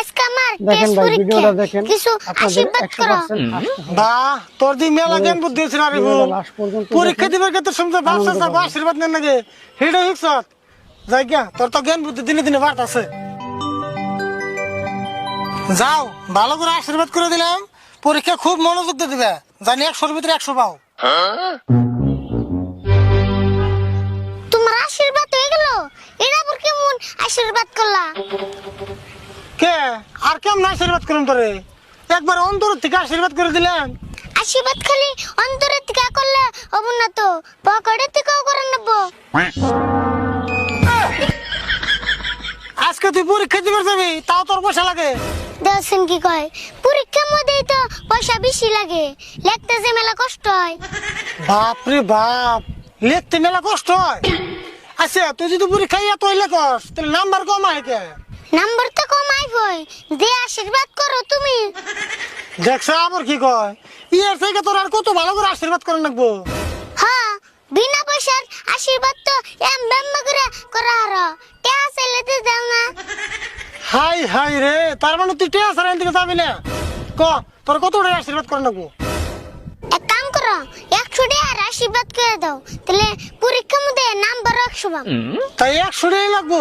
আজকে আমার দেখেন ভাই ভিডিওটা দেখেন। কিছু আশীর্বাদ করো। তোর দি মেলা জ্ঞান বুদ্ধি আছে না পরীক্ষা দিবার বাপসা আনন্দ আশীর্বাদ নেন নাকি? হিডো হিকসত যাই গিয়া তোর তো জ্ঞান বুদ্ধি দিনে দিনে বাড়তাছে যাও ভালো করে আশীর্বাদ করে দিলাম। পরীক্ষা খুব মনোযোগ দিয়ে দিবে। জানি একশোর ভিতরে একশো পাও। তোমার আশীর্বাদ হয়ে গেল? আবার কেমন আশীর্বাদ করলা? কে? আর কেমন আশীর্বাদ করুন তোরে? একবার অন্তর থেকে আশীর্বাদ করে দিলাম আশীর্বাদ খালি অন্তরের থেকে করলে হব না তো। পকেটের থেকেও করে নেব। আজকে তুই পরীক্ষা দিবার যাবি তাও তোর পয়সা লাগে। দেখছেন কি কয়? পরীক্ষার মধ্যেই তো পয়সা বেশি লাগে। লিখতে যে মেলা কষ্ট হয়। বাপ রে বাপ লিখতে মেলা কষ্ট হয়। আচ্ছা তুই যদি পরীক্ষা এত কস তাহলে নাম্বার কম হয় কে? নাম্বার তো কম আইবই। যে আশীর্বাদ করো তুমি। দেখছ আবার কি কয়? ইয়ার থেকে তোর আর কত ভালো করে আশীর্বাদ করে রাখব হ্যাঁ বিনা পয়সার আশীর্বাদ তো এম ব্যাম করে করা হারো টেহা চাইলে তো দাও না। হাই হাই রে তার মানে তুই টেয়া সারাইন থেকে যাবি না? ক তোর কত টাকা আশীর্বাদ করে রাখব এক কাম করো একশো টাকার আশীর্বাদ করে দাও। তাহলে পরীক্ষার মধ্যে নাম্বার একশো তাই একশো টাকাই লাগবো?